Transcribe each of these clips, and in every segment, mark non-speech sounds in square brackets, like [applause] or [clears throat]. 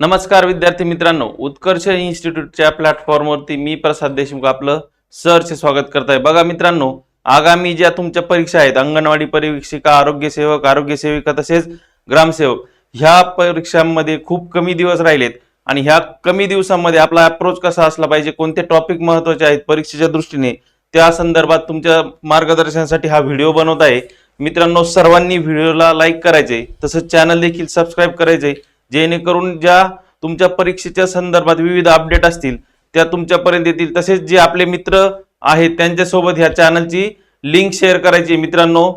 नमस्कार विद्यार्थी मित्रांनो उत्कर्ष इन्स्टिट्यूटच्या प्लॅटफॉर्मवरती मी प्रसाद देशमुख आपलं सरचे स्वागत करत आहे बघा मित्रांनो आगामी ज्या तुमच्या परीक्षा आहेत अंगणवाडी परीक्षिका आरोग्य सेवक आरोग्य सेविका तसेच ग्रामसेवक ह्या परीक्षांमध्ये खूप कमी दिवस राहिलेत आणि ह्या कमी दिवसांमध्ये आपला अप्रोच कसा असला पाहिजे कोणते टॉपिक महत्त्वाचे आहेत परीक्षेच्या दृष्टीने त्या संदर्भात तुमच्या मार्गदर्शनासाठी हा व्हिडिओ बनवत आहे. मित्रांनो सर्वांनी व्हिडिओला लाईक करायचे तसंच चॅनल देखील सबस्क्राईब करायचे जेणेकरून ज्या तुमच्या परीक्षेच्या संदर्भात विविध अपडेट असतील त्या तुमच्यापर्यंत येतील. तसेच जे आपले मित्र आहेत त्यांच्यासोबत ह्या चॅनलची लिंक शेअर करायची मित्रांनो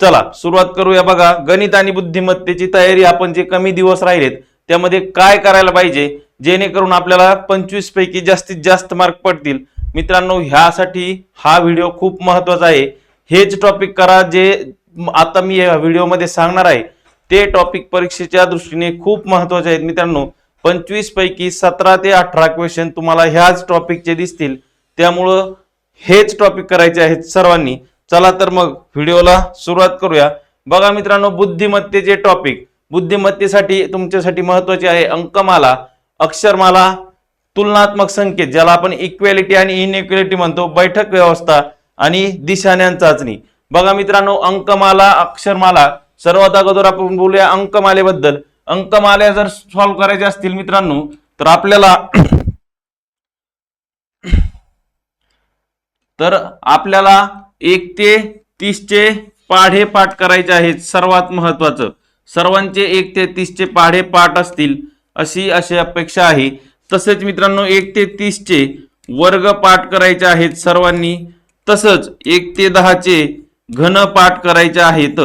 चला सुरुवात करूया बघा. गणित आणि बुद्धिमत्तेची तयारी आपण जे कमी दिवस राहिलेत त्यामध्ये काय करायला पाहिजे? जेणेकरून आपल्याला पंचवीस पैकी जास्तीत जास्त मार्क पडतील. मित्रांनो ह्यासाठी हा व्हिडिओ खूप महत्त्वाचा आहे. हेच टॉपिक करा जे आता मी या व्हिडिओमध्ये सांगणार आहे. ते टॉपिक परीक्षेच्या दृष्टीने खूप महत्त्वाचे आहेत मित्रांनो. पंचवीस पैकी सतरा ते अठरा क्वेश्चन तुम्हाला ह्याच टॉपिकचे दिसतील. त्यामुळं हेच टॉपिक करायचे आहेत सर्वांनी. चला तर मग व्हिडिओला सुरुवात करूया. बघा मित्रांनो बुद्धिमत्तेचे टॉपिक बुद्धिमत्तेसाठी तुमच्यासाठी महत्त्वाचे आहे अंकमाला अक्षरमाला तुलनात्मक संकेत ज्याला आपण इक्वेलिटी आणि इनइक्वेलिटी म्हणतो बैठक व्यवस्था आणि दिशाज्ञान चाचणी बघा मित्रांनो अंकमाला अक्षरमाला सर्वात अगोदर आपण बोलूया अंकमालेबद्दल. अंकमाल्या जर सॉल्व्ह करायच्या असतील मित्रांनो तर आपल्याला तर आपल्याला एक ते तीसचे पाढे पाठ करायचे आहेत. सर्वात महत्वाचं. सर्वांचे एक ते तीसचे पाढे पाठ असतील अशी अशी अपेक्षा आहे. तसेच मित्रांनो एक ते तीसचे वर्ग पाठ करायचे आहेत सर्वांनी. तसंच एक ते दहाचे घन पाठ करायचे आहेत.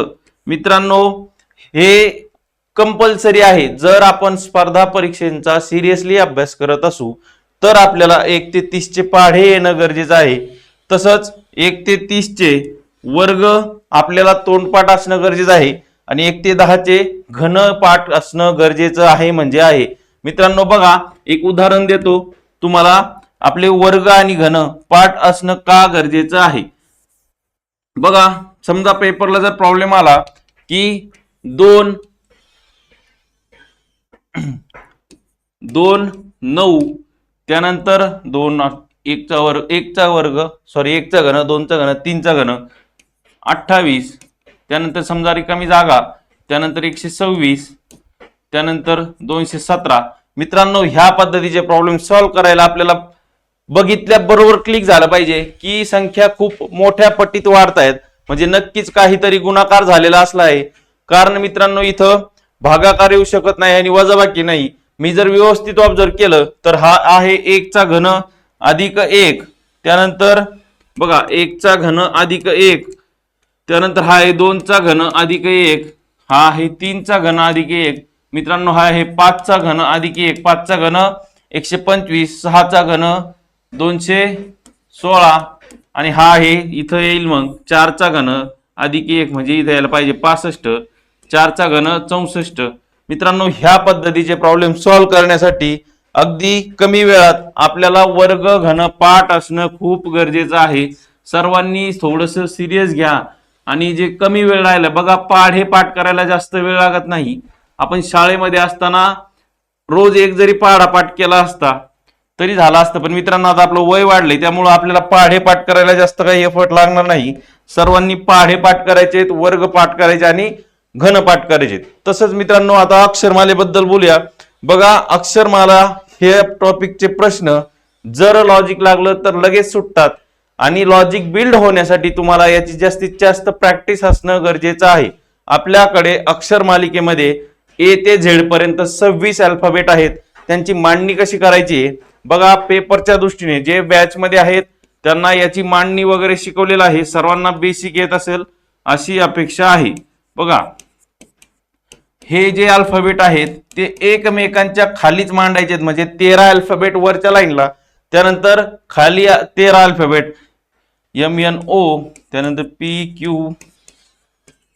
मित्रांनो हे कंपल्सरी आहे. जर आपण स्पर्धा परीक्षेचा सिरियसली अभ्यास करत असू तर आपल्याला एक ते तीसचे पाढे येणं गरजेचं आहे. तसंच एक ते तीसचे वर्ग आपल्याला तोंडपाठ असणं गरजेचं आहे आणि एक ते दहाचे घन पाठ असणं गरजेचं आहे म्हणजे आहे. मित्रांनो बघा एक उदाहरण देतो. तुम्हाला आपले वर्ग आणि घन पाठ असणं का गरजेचं आहे? बघा समजा पेपरला जर प्रॉब्लेम आला की दोन दोन नऊ त्यानंतर दोन एकचा वर्ग एकचा वर्ग सॉरी एकचा घन दोनचा घन तीनचा घन अठ्ठावीस त्यानंतर समजा रिकामी जागा त्यानंतर एकशे सव्वीस त्यानंतर दोनशे सतरा. मित्रांनो ह्या पद्धतीचे प्रॉब्लेम सॉल्व्ह करायला आपल्याला बघितल्याबरोबर क्लिक झालं पाहिजे की संख्या खूप मोठ्या पट्टीत वाढत आहेत म्हणजे नक्कीच काहीतरी गुणाकार झालेला असला आहे. कारण मित्रांनो इथं भागाकार येऊ शकत नाही आणि वजाबाकी नाही. मी जर व्यवस्थित ऑब्झर्व केलं तर हा आहे एकचा घन अधिक एक. त्यानंतर बघा एकचा घन अधिक एक. त्यानंतर हा आहे दोनचा घन अधिक एक. हा आहे तीनचा घन अधिक एक. मित्रांनो हा आहे पाचचा घन अधिक एक. पाचचा घन एकशे पंचवीस सहाचा घन दोनशे सोळा. आणि हा आहे इथं येईल मग चारचा घन अधिक एक म्हणजे इथं यायला पाहिजे पासष्ट चारचा घन चौसष्ट. मित्रांनो ह्या पद्धतीचे प्रॉब्लेम सॉल्व्ह करण्यासाठी अगदी कमी वेळात आपल्याला वर्ग घन पाठ असणं खूप गरजेचं आहे. सर्वांनी थोडस सिरियस घ्या आणि जे कमी वेळ राहिला बघा पाढ हे पाठ करायला जास्त वेळ लागत नाही. आपण शाळेमध्ये असताना रोज एक जरी पाढा पाठ केला असता तरी झाला असतं पण मित्रांनो आता आपलं वय वाढलंय त्यामुळं आपल्याला पाढेपाठ करायला जास्त काही एफर्ट लागणार नाही. सर्वांनी पाढेपाठ करायचे आहेत, वर्ग पाठ करायचे आणि घन पाठ करायचे आहेत. तसंच मित्रांनो आता अक्षरमालेबद्दल बोलूया. बघा अक्षरमाला हे टॉपिकचे प्रश्न जर लॉजिक लागलं तर लगेच सुटतात. आणि लॉजिक बिल्ड होण्यासाठी तुम्हाला याची जास्तीत जास्त प्रॅक्टिस असणं गरजेचं आहे. आपल्याकडे अक्षर मालिकेमध्ये ए ते झेड पर्यंत सव्वीस अल्फाबेट आहेत. त्यांची मांडणी कशी करायची? आहे? बघा पेपरच्या दृष्टीने जे बॅच मध्ये आहेत त्यांना याची मांडणी वगैरे शिकवलेलं आहे. सर्वांना बेसिक येत असेल अशी अपेक्षा आहे. बघा हे जे अल्फाबेट आहेत ते एकमेकांच्या खालीच मांडायचे म्हणजे तेरा अल्फाबेट वरच्या लाईनला त्यानंतर खाली तेरा अल्फाबेट एम एन ओ त्यानंतर पी क्यू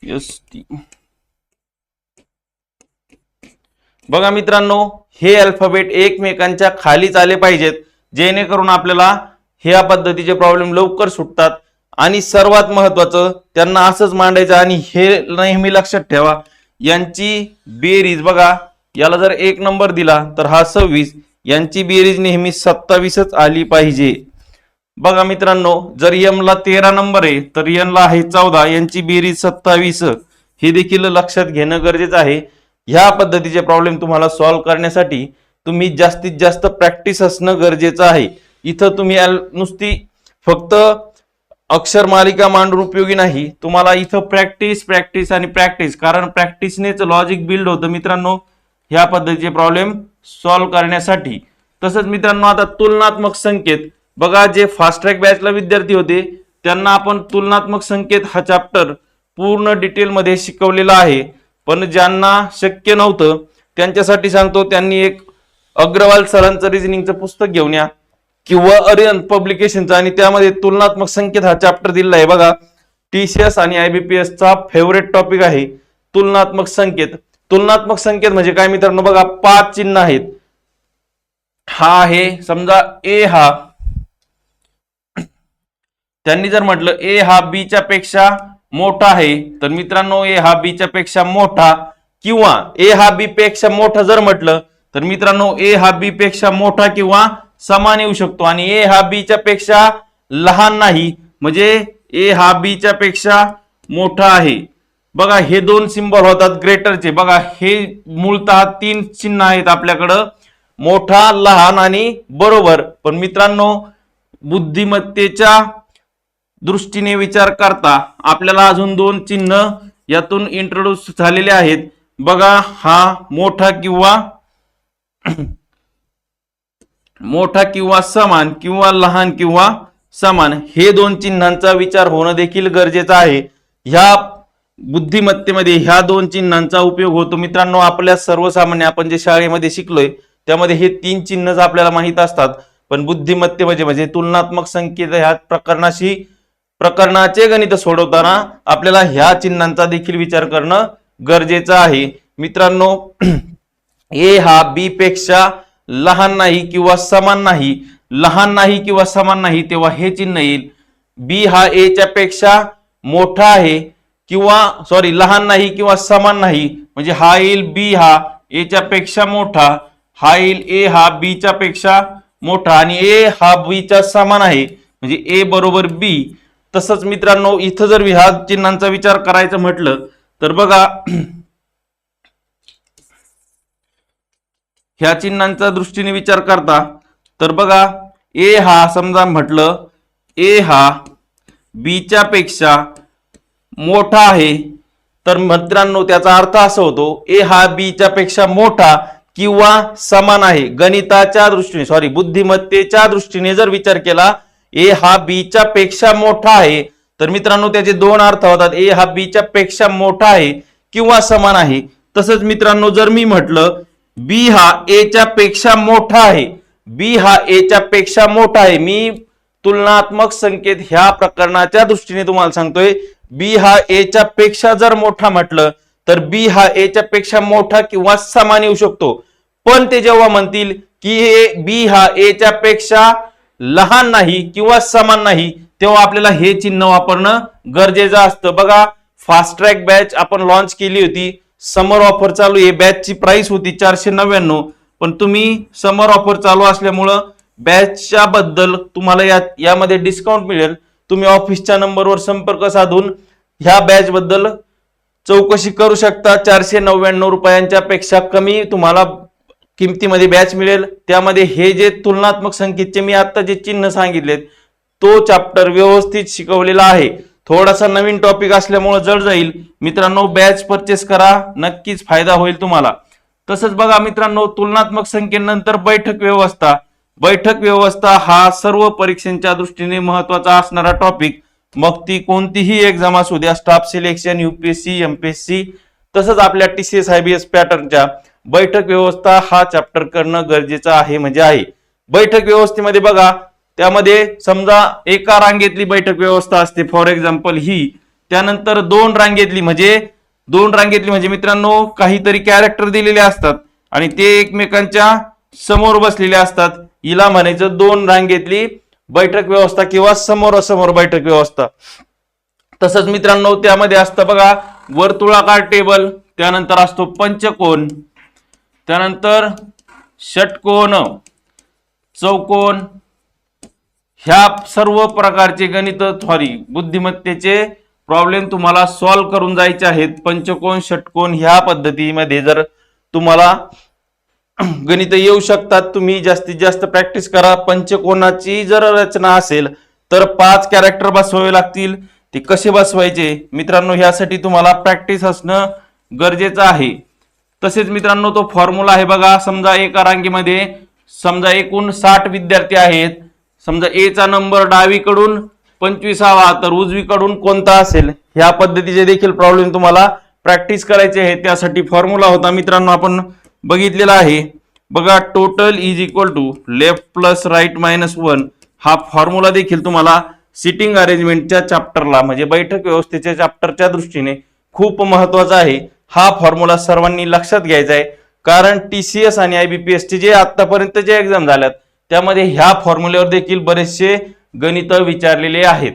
एस टी बघा मित्रांनो हे अल्फाबेट एकमेकांच्या खालीच आले पाहिजेत जेणेकरून आपल्याला ह्या पद्धतीचे प्रॉब्लेम लवकर सुटतात. आणि सर्वात महत्वाचं त्यांना असंच मांडायचं आणि हे नेहमी लक्षात ठेवा यांची बेरीज बघा याला जर एक नंबर दिला तर हा सव्वीस यांची बेरीज नेहमी सत्तावीसच आली पाहिजे. बघा मित्रांनो जर यमला तेरा नंबर आहे तर यमला आहे चौदा यांची बेरीज सत्तावीस. हे देखील लक्षात घेणं गरजेचं आहे. ह्या पद्धतीचे प्रॉब्लेम तुम्हाला सॉल्व्ह करण्यासाठी तुम्ही जास्तीत जास्त प्रॅक्टिस असणं गरजेचं आहे. इथं तुम्ही नुसती फक्त अक्षर मालिका मांडून उपयोगी नाही. तुम्हाला इथं प्रॅक्टिस प्रॅक्टिस आणि प्रॅक्टिस कारण प्रॅक्टिसनेच लॉजिक बिल्ड होतं मित्रांनो ह्या पद्धतीचे प्रॉब्लेम सॉल्व्ह करण्यासाठी. तसंच मित्रांनो आता तुलनात्मक संकेत. बघा जे फास्ट ट्रॅक बॅचला विद्यार्थी होते त्यांना आपण तुलनात्मक संकेत हा चॅप्टर पूर्ण डिटेलमध्ये शिकवलेला आहे. पण ज्यांना शक्य नव्हतं त्यांच्यासाठी सांगतो त्यांनी एक अग्रवाल सरांचं रिझनिंगचं पुस्तक घेऊन या. किंवा अरियन पब्लिकेशनचं आणि त्यामध्ये तुलनात्मक संकेत हा चॅप्टर दिलेला आहे. बघा टीसीएस आणि आयबीपीएस चा फेवरेट टॉपिक आहे तुलनात्मक संकेत. तुलनात्मक संकेत म्हणजे काय मित्रांनो? बघा पाच चिन्ह आहेत. हा आहे समजा ए हा. त्यांनी जर म्हटलं ए हा बीच्या पेक्षा मोठा आहे. तर मित्रांनो ए हा बीच्या पेक्षा मोठा किंवा ए हा बी पेक्षा मोठा जर म्हटलं तर मित्रांनो ए हा बी पेक्षा मोठा किंवा समान येऊ शकतो. आणि ए हा बीच्या पेक्षा लहान नाही. म्हणजे ए हा बीच्या पेक्षा मोठा आहे. बघा हे दोन सिंबल होतात ग्रेटरचे. बघा हे मूळतः तीन चिन्ह आहेत आपल्याकडं. मोठा लहान आणि बरोबर. पण मित्रांनो बुद्धिमत्तेच्या दृष्टीने विचार करता आपल्याला अजून दोन चिन्ह यातून इंट्रोड्यूस झालेले आहेत. बघा हा मोठा किंवा [clears throat] मोठा किंवा समान किंवा लहान किंवा समान हे दोन चिन्हांचा विचार होणं देखील गरजेचं आहे. ह्या बुद्धिमत्तेमध्ये ह्या दोन चिन्हांचा उपयोग होतो. मित्रांनो आपल्या सर्वसामान्य आपण जे शाळेमध्ये शिकलोय त्यामध्ये हे तीन चिन्हच आपल्याला माहीत असतात पण बुद्धिमत्तेमध्ये म्हणजे, म्हणजे तुलनात्मक संकेत ह्या प्रकरणाशी प्रकरणाचे गणित सोडवताना आपल्याला ह्या चिन्हांचा देखील विचार करणं गरजेचं आहे. मित्रांनो [clears throat] ए हा बी पेक्षा लहान नाही किंवा समान नाही लहान नाही किंवा समान नाही तेव्हा हे चिन्ह येईल. बी हा एच्या पेक्षा मोठा आहे किंवा सॉरी लहान नाही किंवा समान नाही म्हणजे हा येईल बी हा एच्या पेक्षा मोठा हा येईल ए हा बीच्या पेक्षा मोठा आणि ए हा बीच्या समान आहे. म्हणजे ए बरोबर बी तसंच मित्रांनो इथं जर विहार चिन्हांचा विचार करायचं म्हटलं तर बघा ह्या चिन्हांचा दृष्टीने विचार करता तर बघा ए हा समजा म्हटलं ए हा बीच्या पेक्षा मोठा आहे. तर मित्रांनो त्याचा अर्थ असा होतो ए हा बीच्या पेक्षा मोठा किंवा समान आहे. गणिताच्या दृष्टीने सॉरी बुद्धिमत्तेच्या दृष्टीने जर विचार केला ए हा बीच्या पेक्षा मोठा आहे. तर मित्रांनो त्याचे दोन अर्थ होतात. ए हा बीच्या पेक्षा मोठा आहे किंवा समान आहे. तसंच मित्रांनो जर मी म्हटलं बी हा ए च्या पेक्षा मोठा आहे. बी हा ए च्या पेक्षा मोठा आहे. मी तुलनात्मक संकेत ह्या प्रकरणाच्या दृष्टीने तुम्हाला सांगतोय. बी हा ए च्या पेक्षा जर मोठा म्हटलं तर बी हा ए च्या पेक्षा मोठा किंवा समान येऊ शकतो. पण ते जेव्हा म्हणतील की हे बी हा ए च्या पेक्षा लहान नाही किंवा समान नाही तेव्हा आपल्याला हे चिन्ह वापरणं गरजेचं असतं. बघा फास्ट ट्रॅक बॅच आपण लॉन्च केली होती. समर ऑफर चालू आहे. बॅचची प्राइस होती चारशे नव्याण्णव. पण तुम्ही समर ऑफर चालू असल्यामुळं बॅचच्या बद्दल तुम्हाला या यामध्ये डिस्काउंट मिळेल. तुम्ही ऑफिसच्या नंबरवर संपर्क साधून ह्या बॅच बद्दल चौकशी करू शकता. चारशे नव्याण्णव रुपयांच्या पेक्षा कमी तुम्हाला किमतीमध्ये बॅच मिळेल. त्यामध्ये हे जे तुलनात्मक संकेतचे मी आता जे चिन्ह सांगितलेत तो चॅप्टर व्यवस्थित शिकवलेला आहे. थोडासा नवीन टॉपिक असल्यामुळे जड जाईल. मित्रांनो बॅच परचेस करा. नक्कीच फायदा होईल तुम्हाला. तसंच बघा मित्रांनो तुलनात्मक संख्येनंतर बैठक व्यवस्था. बैठक व्यवस्था हा सर्व परीक्षांच्या दृष्टीने महत्त्वाचा असणारा टॉपिक मग ती कोणतीही एक्झाम असू द्या स्टाफ सिलेक्शन युपीएससी एमपीएससी तसंच आपल्या टीसीएस आयबीएस पॅटर्नच्या बैठक व्यवस्था हा चॅप्टर करणं गरजेचं आहे म्हणजे आहे. बैठक व्यवस्थेमध्ये बघा त्यामध्ये समजा एका रांगेतली बैठक व्यवस्था असते. फॉर एक्झाम्पल ही. त्यानंतर दोन रांगेतली म्हणजे दोन रांगेतली म्हणजे मित्रांनो काहीतरी कॅरेक्टर दिलेले असतात आणि ते एकमेकांच्या समोर बसलेले असतात. हिला म्हणायचं दोन रांगेतली बैठक व्यवस्था किंवा समोरासमोर बैठक व्यवस्था. तसंच मित्रांनो त्यामध्ये असतं बघा वर्तुळाकार टेबल त्यानंतर असतो पंचकोन. त्यानंतर षटकोन चौकोन ह्या सर्व प्रकारचे गणित सॉरी बुद्धिमत्तेचे प्रॉब्लेम तुम्हाला सॉल्व्ह करून जायचे आहेत. पंचकोन षटकोन ह्या पद्धतीमध्ये जर तुम्हाला [clears throat] गणित येऊ शकतात तुम्ही जास्तीत जास्त प्रॅक्टिस करा. पंचकोनाची जर रचना असेल तर पाच कॅरेक्टर बसवावे लागतील. ते कसे बसवायचे? मित्रांनो ह्यासाठी तुम्हाला प्रॅक्टिस असणं गरजेचं आहे. तसेच मित्रांनो तो फॉर्म्युला आहे बघा समजा एका रांगेमध्ये समजा एकूण साठ विद्यार्थी आहेत समजा ए चा नंबर डावीकडून पंचवीसावा तर उजवीकडून कोणता असेल? ह्या पद्धतीचे देखील प्रॉब्लेम तुम्हाला प्रॅक्टिस करायचे आहे त्यासाठी फॉर्म्युला होता मित्रांनो आपण बघितलेला आहे. बघा total is equal to left plus right minus one हा फॉर्म्युला देखील तुम्हाला सिटिंग अरेंजमेंटच्या चॅप्टरला म्हणजे बैठक व्यवस्थेच्या चॅप्टरच्या दृष्टीने खूप महत्त्वाचा आहे. हा फॉर्म्युला सर्वांनी लक्षात घ्यायचा आहे. कारण टी सी एस आणि आयबीपीएस चे जे आतापर्यंत जे एक्झाम झाल्यात त्यामध्ये ह्या फॉर्म्युल्यावर देखील बरेचसे गणित विचारलेले आहेत.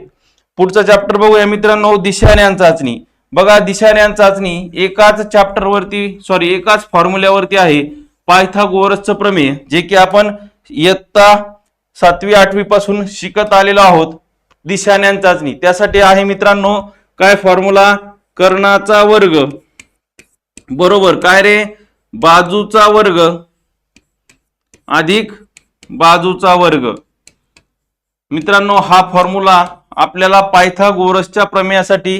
पुढचा चॅप्टर बघूया मित्रांनो दिशाज्ञान चाचणी. बघा दिशाज्ञान चाचणी एकाच चॅप्टर वरती सॉरी एकाच फॉर्म्युल्यावरती आहे पायथागोरसचं प्रमेय जे की आपण इयत्ता सातवी आठवी पासून शिकत आलेलो आहोत. दिशाज्ञान चाचणी. त्यासाठी आहे मित्रांनो काय फॉर्म्युला कर्णाचा वर्ग. बरोबर. काय रे? बाजूचा वर्ग. अधिक बाजूचा वर्ग. मित्रांनो हा फॉर्म्युला आपल्याला पायथागोरसच्या प्रमेयासाठी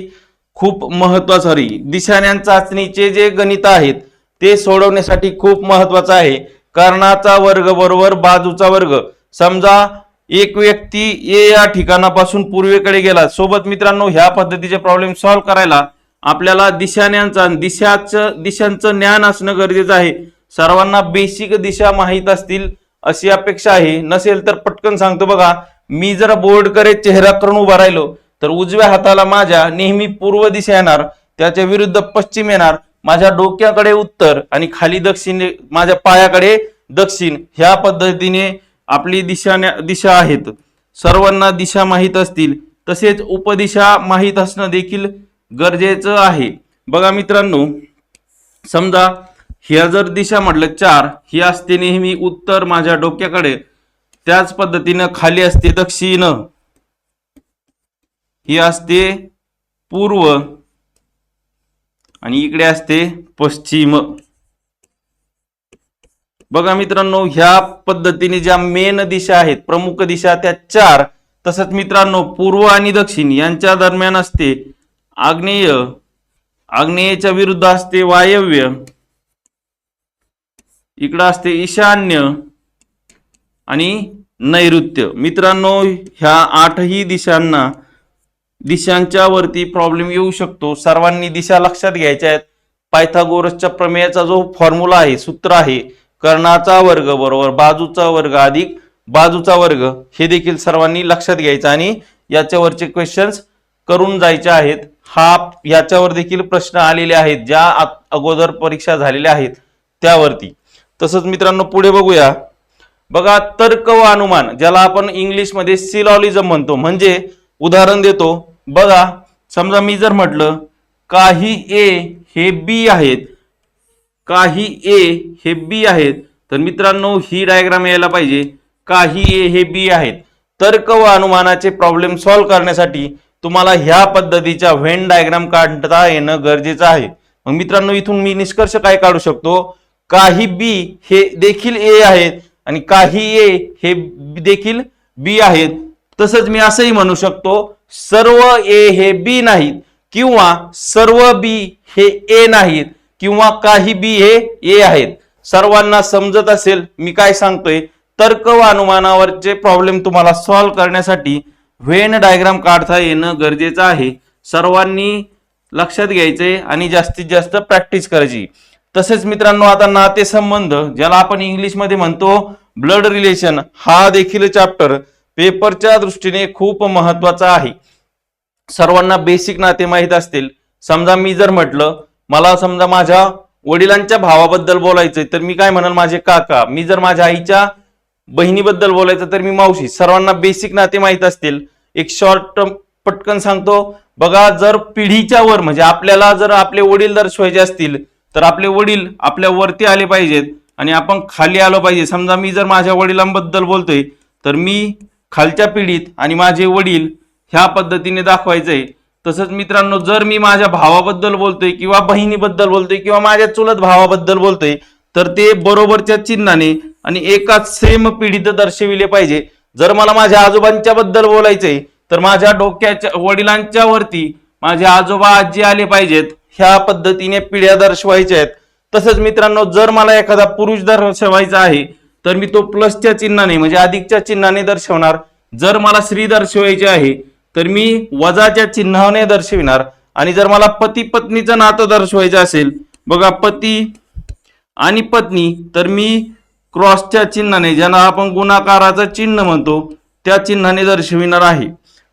खूप महत्त्वाचा रे दिशाज्ञान चाचणीचे जे गणित आहेत ते सोडवण्यासाठी खूप महत्वाचं आहे. कर्णाचा वर्ग बरोबर बाजूचा वर्ग. समजा एक व्यक्ती ए या ठिकाणापासून पूर्वेकडे गेला. सोबत मित्रांनो ह्या पद्धतीचे प्रॉब्लेम सॉल्व्ह करायला आपल्याला दिशाज्ञानचा दिशाचं दिशांचं ज्ञान असणं गरजेचं आहे. सर्वांना बेसिक दिशा माहीत असतील अशी अपेक्षा आहे. नसेल तर पटकन सांगतो बघा मी जर बोर्डकडे चेहरा करून उभा राहिलो तर उजव्या हाताला माझ्या नेहमी पूर्व दिशा येणार त्याच्या विरुद्ध पश्चिम येणार माझ्या डोक्याकडे उत्तर आणि खाली दक्षिण माझ्या पायाकडे दक्षिण ह्या पद्धतीने आपली दिशा दिशा आहेत. सर्वांना दिशा माहीत असतील तसेच उपदिशा माहीत असणं देखील गरजेचं आहे. बघा मित्रांनो समजा ह्या जर दिशा म्हटलं चार ही असते नेहमी उत्तर माझ्या डोक्याकडे. त्याच पद्धतीनं खाली असते दक्षिण. ही असते पूर्व आणि इकडे असते पश्चिम. बघा मित्रांनो ह्या पद्धतीने ज्या मेन दिशा आहेत प्रमुख दिशा त्या चार. तसंच मित्रांनो पूर्व आणि दक्षिण यांच्या दरम्यान असते आग्नेय. आग्नेयच्या विरुद्ध असते वायव्य. इकडं असते ईशान्य आणि नैऋत्य. मित्रांनो ह्या आठही दिशांना दिशांच्या वरती प्रॉब्लेम येऊ शकतो. सर्वांनी दिशा लक्षात घ्यायच्या आहेत. पायथागोरसच्या प्रमेयाचा जो फॉर्म्युला आहे सूत्र आहे कर्णाचा वर्ग बरोबर बाजूचा वर्ग अधिक बाजूचा वर्ग हे देखील सर्वांनी लक्षात घ्यायचं आणि याच्यावरचे क्वेश्चन्स करून जायचे आहेत. हा याच्यावर देखील प्रश्न आलेले आहेत ज्या अगोदर परीक्षा झालेल्या आहेत त्यावरती. तसंच मित्रांनो पुढे बघूया. बघा तर्क व अनुमान ज्याला आपण इंग्लिशमध्ये सिलॉलिझम म्हणतो. म्हणजे उदाहरण देतो. बघा समजा मी जर म्हटलं काही ए हे बी आहेत. काही ए हे बी आहेत. तर मित्रांनो ही डायग्राम यायला पाहिजे. काही ए हे बी आहेत. तर्क व अनुमानाचे प्रॉब्लेम सॉल्व्ह करण्यासाठी तुम्हाला ह्या पद्धतीच्या व्हेन डायग्राम काढता येणं गरजेचं आहे. मग मित्रांनो इथून मी निष्कर्ष काय काढू शकतो? काही बी हे देखील ए आहेत आणि काही ए हे देखील बी आहेत. तसंच मी असंही म्हणू शकतो सर्व ए हे बी नाहीत किंवा सर्व बी हे ए नाहीत किंवा काही बी हे ए आहेत. सर्वांना समजत असेल मी काय सांगतोय? तर्क व अनुमानावरचे प्रॉब्लेम तुम्हाला सॉल्व्ह करण्यासाठी व्हेन डायग्राम काढता येणं गरजेचं आहे. सर्वांनी लक्षात घ्यायचे आणि जास्तीत जास्त प्रॅक्टिस करायची. तसेच मित्रांनो आता नातेसंबंध ज्याला आपण इंग्लिशमध्ये म्हणतो ब्लड रिलेशन हा देखील चॅप्टर पेपरच्या दृष्टीने खूप महत्त्वाचा आहे. सर्वांना बेसिक नाते माहीत असतील. समजा मी जर म्हटलं मला समजा माझ्या वडिलांच्या भावाबद्दल बोलायचं तर मी काय म्हणाल? माझे काका. मी जर माझ्या आईच्या बहिणीबद्दल बोलायचं तर मी मावशी. सर्वांना बेसिक नाते माहीत असतील. एक शॉर्ट पटकन सांगतो. बघा जर पिढीच्या वर म्हणजे आपल्याला जर आपले वडील दर्शवायचे असतील तर आपले वडील आपल्या वरती आले पाहिजेत आणि आपण खाली आलो पाहिजे. समजा मी जर माझ्या वडिलांबद्दल बोलतोय तर मी खालच्या पिढीत आणि माझे वडील ह्या पद्धतीने दाखवायचंय. तसंच मित्रांनो जर मी माझ्या भावाबद्दल बोलतोय किंवा बहिणीबद्दल बोलतोय किंवा माझ्या चुलत भावाबद्दल बोलतोय तर ते बरोबरच्या चिन्हाने आणि एकाच सेम पिढीत दर्शविले पाहिजे. जर मला माझ्या आजोबांच्या बद्दल बोलायचंय तर माझ्या डोक्याच्या वडिलांच्या वरती माझे आजोबा आजी आले पाहिजेत. ह्या पद्धतीने पिढ्या दर्शवायच्या आहेत. तसंच मित्रांनो जर मला एखादा पुरुष दर्शवायचा आहे तर मी तो प्लसच्या चिन्हाने म्हणजे अधिकच्या चिन्हाने दर्शवणार. जर मला स्त्री दर्शवायची आहे तर मी वजाच्या चिन्हाने दर्शविणार. आणि जर मला पती पत्नीचं नातं दर्शवायचं असेल बघा पती आणि पत्नी तर मी क्रॉसच्या चिन्हाने ज्यांना आपण गुणाकाराचं चिन्ह म्हणतो त्या चिन्हाने दर्शविणार आहे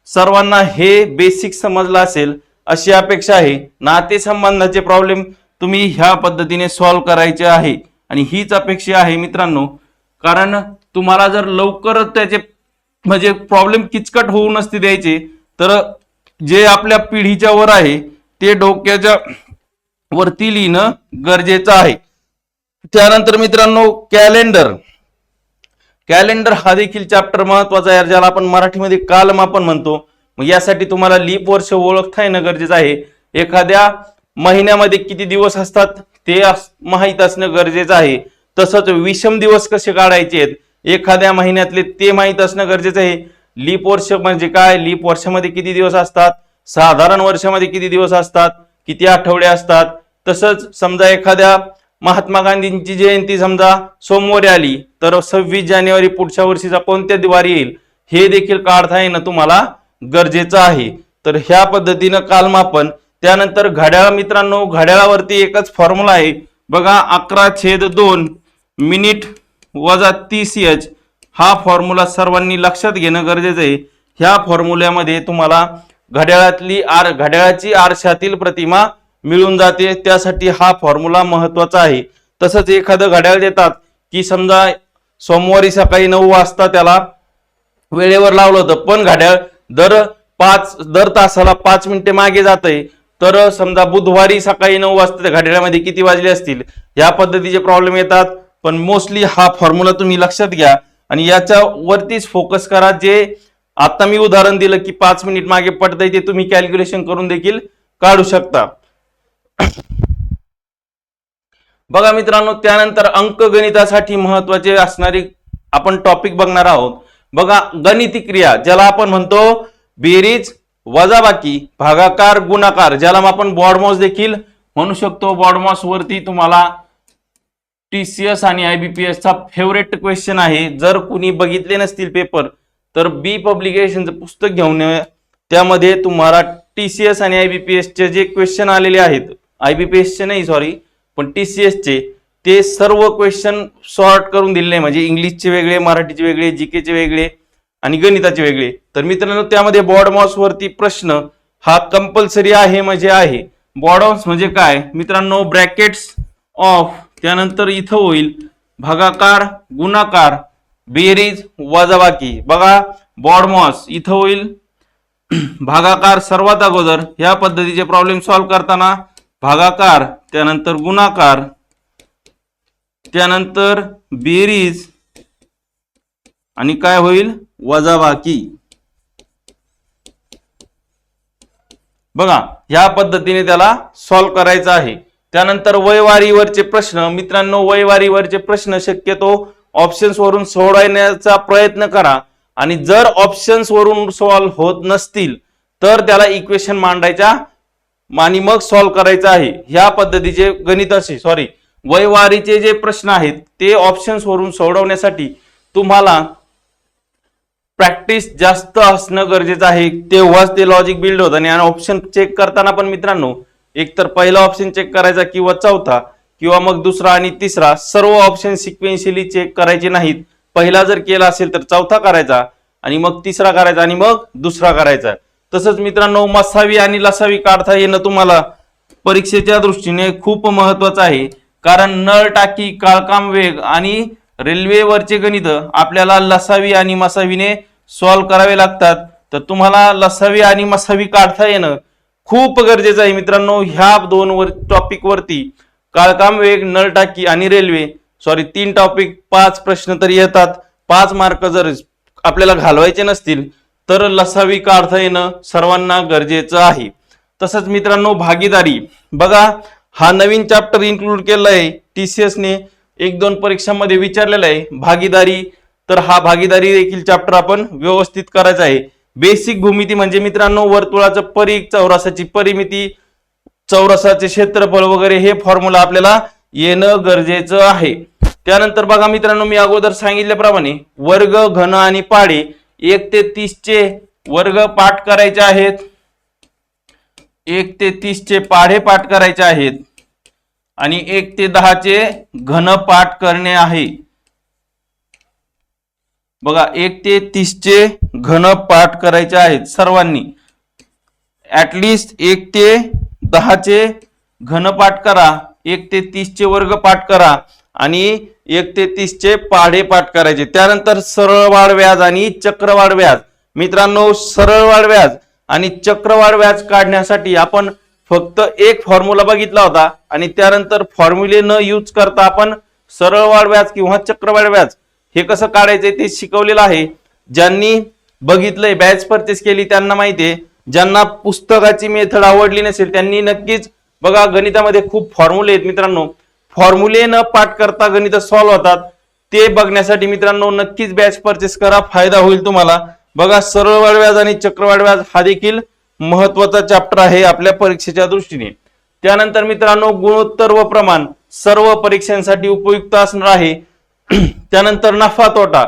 सर्वांना हे बेसिक समजलं असेल अशी अपेक्षा आहे. नातेसंबंधाचे प्रॉब्लेम तुम्ही ह्या पद्धतीने सॉल्व्ह करायचे आहे. आणि हीच अपेक्षा आहे मित्रांनो. कारण तुम्हाला जर लवकरच त्याचे म्हणजे प्रॉब्लेम किचकट होऊ नसते द्यायचे तर जे आपल्या पिढीच्या वर आहे ते डोक्याच्या वरती लिहिणं गरजेचं आहे. त्यानंतर मित्रांनो कॅलेंडर कॅलेंडर हा देखील चॅप्टर महत्त्वाचा आहे. ज्याला आपण मराठीमध्ये कालमापन म्हणतो. मग यासाठी तुम्हाला लीप वर्ष ओळखता येणं गरजेचं आहे. एखाद्या महिन्यामध्ये किती दिवस असतात ते माहीत असणं गरजेचं आहे. तसंच विषम दिवस कसे काढायचे आहेत एखाद्या महिन्यातले ते माहीत असणं गरजेचं आहे. लीप वर्ष म्हणजे काय? लीप वर्षामध्ये किती दिवस असतात? साधारण वर्षामध्ये किती दिवस असतात? किती आठवडे असतात? तसंच समजा एखाद्या महात्मा गांधींची जयंती समजा सोमवारी आली तर सव्वीस जानेवारी पुढच्या वर्षीचा कोणत्या दिवारी येईल हे देखील काढता येणं तुम्हाला गरजेचं आहे. तर ह्या पद्धतीनं कालमापन त्यानंतर घड्याळ मित्रांनो घड्याळावरती एकच फॉर्म्युला आहे. बघा अकरा छेद दोन मिनिट वजा तीस एच हा फॉर्म्युला सर्वांनी लक्षात घेणं गरजेचं आहे. ह्या फॉर्म्युल्यामध्ये तुम्हाला घड्याळातली आर घड्याळाची आरशातील प्रतिमा मिळून जाते. त्यासाठी हा फॉर्म्युला महत्त्वाचा आहे. तसंच एखादं घड्याळ देतात की समजा सोमवारी सकाळी नऊ वाजता त्याला वेळेवर लावलं होतं. पण घड्याळ दर पाच दर तासाला पाच मिनिटे मागे जातंय. तर समजा बुधवारी सकाळी नऊ वाजता त्या घड्याळामध्ये किती वाजले असतील? या पद्धतीचे प्रॉब्लेम येतात. पण मोस्टली हा फॉर्म्युला तुम्ही लक्षात घ्या. आणि याच्यावरतीच फोकस करा. जे आता मी उदाहरण दिलं की पाच मिनिट मागे पडतंय ते तुम्ही कॅल्क्युलेशन करून देखील काढू शकता. बघा मित्रांनो त्यानंतर अंकगणितासाठी महत्त्वाचे असणारी आपण टॉपिक बघणार आहोत. बघा गणिती क्रिया ज्याला आपण म्हणतो बेरीज वजाबाकी भागाकार गुणाकार ज्याला आपण बॉडमॉस देखील म्हणू शकतो. बॉडमॉस वरती तुम्हाला टीसीएस आणि आयबीपीएस चा फेवरेट क्वेश्चन आहे. जर कुणी बघितले नसतील पेपर तर बी पब्लिकेशनचं पुस्तक घेऊन त्यामध्ये तुम्हाला टीसीएस आणि आयबीपीएसचे जे क्वेश्चन आलेले आहेत आयबीपीएसचे नाही सॉरी पण टी सी एसचे ते सर्व क्वेश्चन सॉर्ट करून दिलेले म्हणजे इंग्लिशचे वेगळे मराठीचे वेगळे जी केचे वेगळे आणि गणिताचे वेगळे. तर मित्रांनो त्यामध्ये बॉडमॉस वरती प्रश्न हा कंपल्सरी आहे म्हणजे आहे. बॉडॉन्स म्हणजे काय? मित्रांनो ब्रॅकेट्स ऑफ त्यानंतर इथं होईल भागाकार गुणाकार बेरीज वजाबाकी. बघा बॉडमॉस इथं होईल. [clears throat] भागाकार सर्वात अगोदर ह्या पद्धतीचे प्रॉब्लेम सॉल्व्ह करताना भागाकार त्यानंतर गुणाकार त्यानंतर बेरीज आणि काय होईल? वजाबाकी. बघा ह्या पद्धतीने त्याला सॉल्व्ह करायचं आहे. त्यानंतर वयवारीवरचे प्रश्न मित्रांनो वयवारीवरचे प्रश्न शक्यतो ऑप्शन्स वरून सोडवण्याचा प्रयत्न करा. आणि जर ऑप्शन्स वरून सॉल्व्ह होत नसतील तर त्याला इक्वेशन मांडायच्या आणि मग सॉल्व्ह करायचं आहे. ह्या पद्धतीचे गणित असे सॉरी वयवारीचे जे प्रश्न आहेत ते ऑप्शन्स वरून सोडवण्यासाठी तुम्हाला प्रॅक्टिस जास्त असणं गरजेचं आहे. तेव्हाच ते लॉजिक बिल्ड होतं. आणि ऑप्शन चेक करताना पण मित्रांनो एकतर पहिला ऑप्शन चेक करायचा किंवा चौथा किंवा मग दुसरा आणि तिसरा सर्व ऑप्शन सिक्वेन्शियली चेक करायचे नाहीत. पहिला जर केला असेल तर चौथा करायचा आणि मग तिसरा करायचा आणि मग दुसरा करायचा. तसंच मित्रांनो मसावी आणि लसावी काढता येणं तुम्हाला परीक्षेच्या दृष्टीने खूप महत्वाचं आहे. कारण नळ टाकी काळकाम वेग आणि रेल्वेवरचे गणित आपल्याला लसावी आणि मसावीने सॉल्व करावे लागतात. तर तुम्हाला लसावी आणि मसावी काढता येणं खूप गरजेचं आहे मित्रांनो ह्या दोन वर टॉपिकवरती काळकाम वेग नळ टाकी आणि रेल्वे. सॉरी तीन टॉपिक पाच प्रश्न तरी येतात. पाच मार्क जर आपल्याला घालवायचे नसतील तर लसावी अर्थ येणं सर्वांना गरजेचं आहे. तसंच मित्रांनो भागीदारी. बघा हा नवीन चॅप्टर इन्क्लूड केला आहे टी सी एसने एक दोन परीक्षांमध्ये विचारलेला आहे भागीदारी. तर हा भागीदारी देखील चॅप्टर आपण व्यवस्थित करायचा आहे. बेसिक भूमिती म्हणजे मित्रांनो वर्तुळाचं परीख चौरसाची परिमिती चौरसाचे क्षेत्रफळ वगैरे हे फॉर्म्युला आपल्याला येणं गरजेचं आहे. त्यानंतर बघा मित्रांनो मी अगोदर सांगितल्याप्रमाणे वर्ग घन आणि पाडे एक ते तीसचे वर्ग पाठ करायचे आहेत. एक ते तीसचे पाढे पाठ करायचे आहेत. आणि एक ते दहाचे घन पाठ करणे आहे. बघा एक ते तीसचे घन पाठ करायचे आहेत सर्वांनी. ऍटलिस्ट एक ते दहाचे घनपाठ करा एक ते तीसचे वर्ग पाठ करा. आणि एक ते तीसचे पाढेपाठ करायचे. त्यानंतर सरळवाढ व्याज आणि चक्रवाढ व्याज. मित्रांनो सरळवाढ व्याज आणि चक्रवाढ व्याज काढण्यासाठी आपण फक्त एक फॉर्म्युला बघितला होता आणि त्यानंतर फॉर्म्युले न यूज करता आपण सरळवाढ व्याज किंवा चक्रवाढ व्याज हे कसं काढायचंय ते शिकवलेलं आहे. ज्यांनी बघितलंय बॅच परचेस केली त्यांना माहिती आहे. ज्यांना पुस्तकाची मेथड आवडली नसेल त्यांनी नक्कीच बघा गणितामध्ये खूप फॉर्म्युले आहेत मित्रांनो. फॉर्म्युले न पाठ करता गणित सॉल्व्ह होतात. ते बघण्यासाठी मित्रांनो नक्कीच बॅच परचेस करा. फायदा होईल तुम्हाला. बघा सरळ व्याज आणि चक्रवाढ व्याज हा देखील महत्त्वाचा चॅप्टर आहे आपल्या परीक्षेच्या दृष्टीने. त्यानंतर मित्रांनो गुणोत्तर व प्रमाण सर्व परीक्षांसाठी उपयुक्त असणार आहे. [clears throat] त्यानंतर नफा तोटा.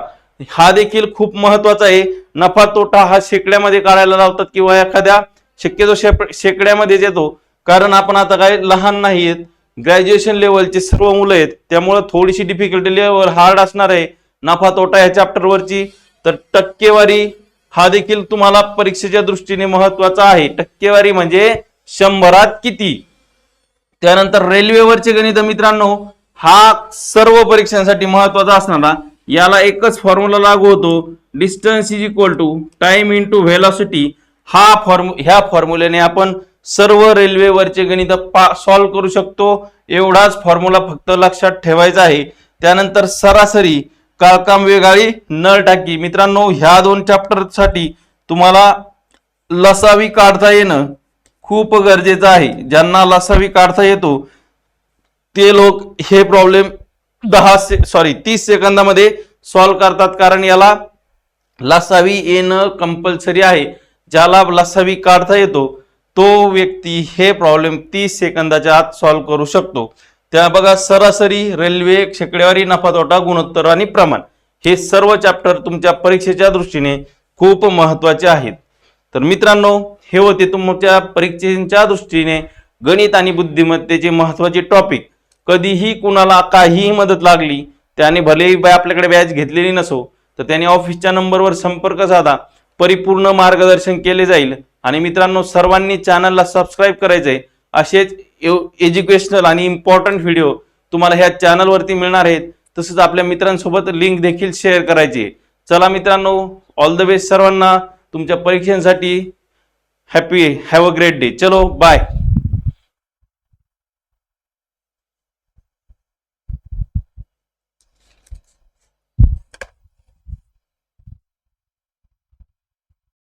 हा देखील खूप महत्त्वाचा आहे. नफा तोटा हा शेकड्यामध्ये काढायला लावतात किंवा एखाद्या शक्यतो शेप- शेकड्यामध्येच येतो. कारण आपण आता काय लहान नाही आहेत ग्रॅज्युएशन लेवलचे सर्व मुलं आहेत त्यामुळं थोडीशी डिफिकल्टी लेवल हार्ड असणार आहे. नफा तोटा या चॅप्टरवरची तर टक्केवारी हा देखील तुम्हाला परीक्षेच्या दृष्टीने महत्त्वाचा आहे. टक्केवारी म्हणजे शंभरात किती? त्यानंतर रेल्वेवरचे गणित मित्रांनो हा सर्व परीक्षांसाठी महत्त्वाचा असणारा. याला एकच फॉर्म्युला लागू होतो. Distance is equal to time in to velocity हा फॉर्म ह्या फॉर्म्युल्याने आपण सर्व रेल्वेवरचे गणित पा सॉल्व्ह करू शकतो. एवढाच फॉर्म्युला फक्त लक्षात ठेवायचा आहे. त्यानंतर सरासरी काळकाम वेगाळी नळ टाकी. मित्रांनो ह्या दोन चॅप्टरसाठी तुम्हाला लसावी काढता येणं खूप गरजेचं आहे. ज्यांना लसावी काढता येतो ते लोक हे प्रॉब्लेम दहा से सॉरी तीस सेकंदामध्ये सॉल्व्ह करतात. कारण याला लसावी येणं कंपल्सरी आहे. ज्याला लसावी काढता येतो तो व्यक्ती हे प्रॉब्लेम तीस सेकंदाच्या आत सॉल्व्ह करू शकतो. त्या बघा सरासरी रेल्वे शेकडेवारी नफा तोटा गुणोत्तर आणि प्रमाण हे सर्व चॅप्टर तुमच्या परीक्षेच्या दृष्टीने खूप महत्त्वाचे आहेत. तर मित्रांनो हे होते तुमच्या परीक्षेच्या दृष्टीने गणित आणि बुद्धिमत्तेचे महत्त्वाचे टॉपिक कधीही कुणाला काहीही मदत लागली त्याने भलेही बा- आपल्याकडे बॅच घेतलेली नसो तर त्याने ऑफिसच्या नंबरवर संपर्क साधा परिपूर्ण मार्गदर्शन केले जाईल. आणि मित्रांनो सर्वांनी चॅनलला सबस्क्राईब करायचंय. असेच एज्युकेशनल आणि इम्पॉर्टंट व्हिडिओ तुम्हाला ह्या चॅनलवरती मिळणार आहेत. तसंच आपल्या मित्रांसोबत लिंक देखील शेअर करायची. चला मित्रांनो ऑल द बेस्ट सर्वांना. तुमच्या परीक्षांसाठी happy have a great day चलो बाय